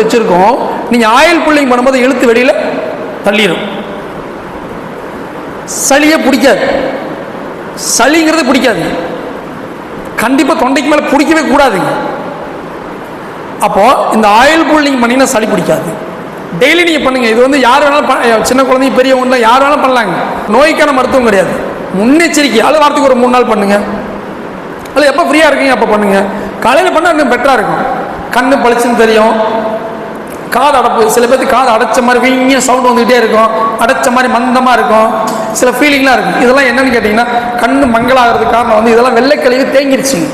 கொடுத்து வச்சிருக்கோம். நீங்கள் ஆயில் புல்லிங் பண்ணும்போது இழுத்து வெளியில் தள்ளிடும் சளியே பிடிக்காது. சளிங்கிறது பிடிக்காது. கண்டிப்பாக தொண்டைக்கு மேலே பிடிக்கவே கூடாதுங்க. அப்போது இந்த ஆயில் புல்லிங் பண்ணினா சளி பிடிக்காது. டெய்லி நீங்கள் பண்ணுங்க. இது வந்து யார் வேணாலும் சின்ன குழந்தைங்க பெரியவங்களாம் யார் வேணாலும் பண்ணலாங்க. நோய்க்கான மருத்துவம் கிடையாது. முன்னெச்சரிக்கை. அது வாரத்துக்கு ஒரு மூணு நாள் பண்ணுங்க. அது எப்போ ஃப்ரீயாக இருக்கீங்க அப்போ பண்ணுங்க. காலையில் பண்ணால் இன்னும் பெட்டராக இருக்கும். கண்ணு பளிச்சுன்னு தெரியும். காது அடைப்பு. சில பேருக்கு காது அடைச்ச மாதிரி வீங்கிய சவுண்ட் வந்துகிட்டே இருக்கும். அடைச்ச மாதிரி மந்தமாக இருக்கும். சில ஃபீலிங்லாம் இருக்கும். இதெல்லாம் என்னன்னு கேட்டிங்கன்னா கண்ணு மங்கலாகிறதுக்கு காரணம் வந்து இதெல்லாம் வெள்ளைக்கழிவு தேங்கிருச்சுங்க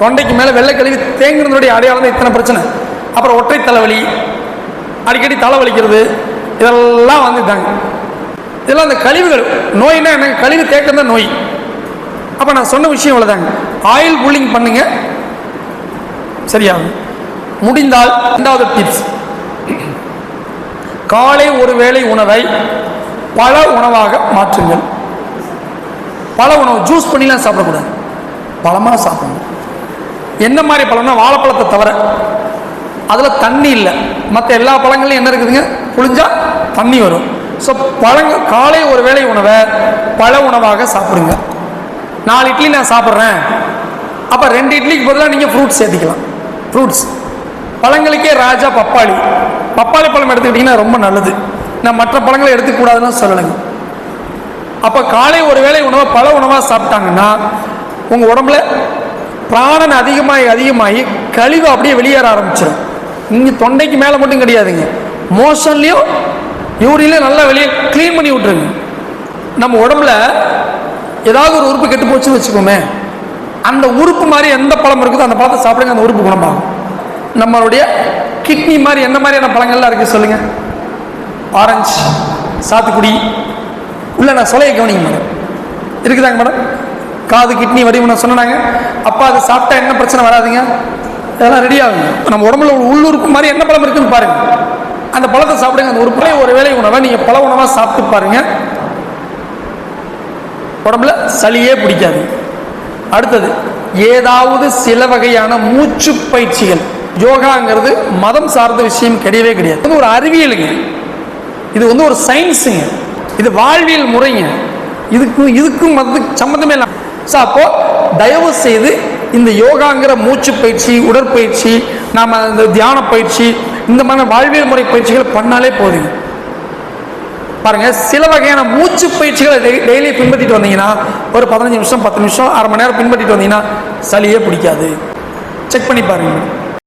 தொண்டைக்கு மேலே வெள்ளைக்கழிவு தேங்குறதுடைய அடையாளம் தான் இத்தனை பிரச்சனை. அப்புறம் ஒற்றை தலைவலி அடிக்கடி தலைவலிக்கிறது இதெல்லாம் வந்துட்டாங்க இதெல்லாம் அந்த கழிவுகள். நோய்னா என்ன கழிவு தேக்கம் தான் நோய். அப்போ நான் சொன்ன விஷயம் இவ்வளோதாங்க ஆயில் கூலிங் பண்ணுங்க. சரியாகும் முடிந்தால் ரெண்டாவது டிப்ஸ் காலை ஒரு வேளை உணவை பல உணவாக மாற்றுங்கள். பல உணவு ஜூஸ் பண்ணிலாம் சாப்பிடக்கூடாது. பழமாக சாப்பிடணும். என்ன மாதிரி பழம்னா வாழைப்பழத்தை தவிர அதில் தண்ணி இல்லை. மற்ற எல்லா பழங்கள்லையும் என்ன இருக்குதுங்க? புளிஞ்சால் தண்ணி வரும். ஸோ பழங்கள் காலை ஒரு வேளை உணவை பழ உணவாக சாப்பிடுங்க. நாலு இட்லி நான் சாப்பிட்றேன். அப்போ ரெண்டு இட்லிக்கு பதிலாக நீங்கள் ஃப்ரூட்ஸ் சேர்த்திக்கலாம். ஃப்ரூட்ஸ் பழங்களுக்கே ராஜா பப்பாளி. பப்பாளி பழம் எடுத்துக்கிட்டிங்கன்னா ரொம்ப நல்லது. நான் மற்ற பழங்களை எடுத்துக்கூடாதுன்னு சொல்லலைங்க. அப்போ காலை ஒரு வேளை உணவை பல உணவாக சாப்பிட்டாங்கன்னா உங்கள் உடம்புல பிராணன் அதிகமாகி அதிகமாகி கழிவு அப்படியே வெளியேற ஆரம்பிச்சிடும் இங்கே தொண்டைக்கு மேலே மட்டும் கிடையாதுங்க. மோஷன்லேயும் யூரின்லையும் நல்லா வெளியே க்ளீன் பண்ணி விட்ருங்க நம்ம உடம்புல ஏதாவது ஒரு உறுப்பு கெட்டு போச்சுன்னு வச்சுக்கோமே அந்த உறுப்பு மாதிரி எந்த பழம் இருக்குதோ அந்த பழத்தை சாப்பிடுங்க அந்த உறுப்பு குணமாகும். நம்மளுடைய கிட்னி மாதிரி என்ன மாதிரியான பழங்கள்லாம் இருக்குது சொல்லுங்கள் ஆரஞ்சு சாத்துக்குடி. உள்ள நான் சொலையை கவனிங்க மேடம். இருக்குதாங்க மேடம்? காது கிட்னி வடிவு நான் சொன்னாங்க அப்பா அதை சாப்பிட்டா என்ன பிரச்சனை வராதுங்க? இதெல்லாம் ரெடி ஆகுங்க. நம்ம உடம்புல ஒரு உள்ளுறுப்பு மாதிரி என்ன பழம் இருக்குன்னு பாருங்க. அந்த பழத்தை சாப்பிடுங்க. அந்த உறுப்புல ஒரு வேளை உணவை நீங்கள் பழ உணவாக சாப்பிட்டு பாருங்க. உடம்புல சளியே பிடிக்காது. அடுத்தது ஏதாவது சில வகையான மூச்சு பயிற்சிகள். யோகாங்கிறது மதம் சார்ந்த விஷயம் கிடையவே கிடையாது. இது ஒரு அறிவியலுங்க. இது வந்து ஒரு சயின்ஸுங்க இது வாழ்வியல் முறைங்க. இதுக்கும் இதுக்கும் மதத்துக்கு சம்மந்தமே இல்லை. ஸோ அப்போ தயவு செய்து இந்த யோகாங்கிற மூச்சு பயிற்சி உடற்பயிற்சி நாம் இந்த தியான பயிற்சி இந்த மாதிரி வாழ்வியல் முறை பயிற்சிகள் பண்ணாலே போதுங்க. பாருங்க சில வகையான மூச்சு பயிற்சிகளை டெய் டெய்லி பின்பற்றிட்டு வந்தீங்கன்னா ஒரு பதினஞ்சு நிமிஷம் பத்து நிமிஷம் அரை மணி நேரம் பின்பற்றிட்டு வந்தீங்கன்னா சளியே பிடிக்காது. செக் பண்ணி பாருங்க.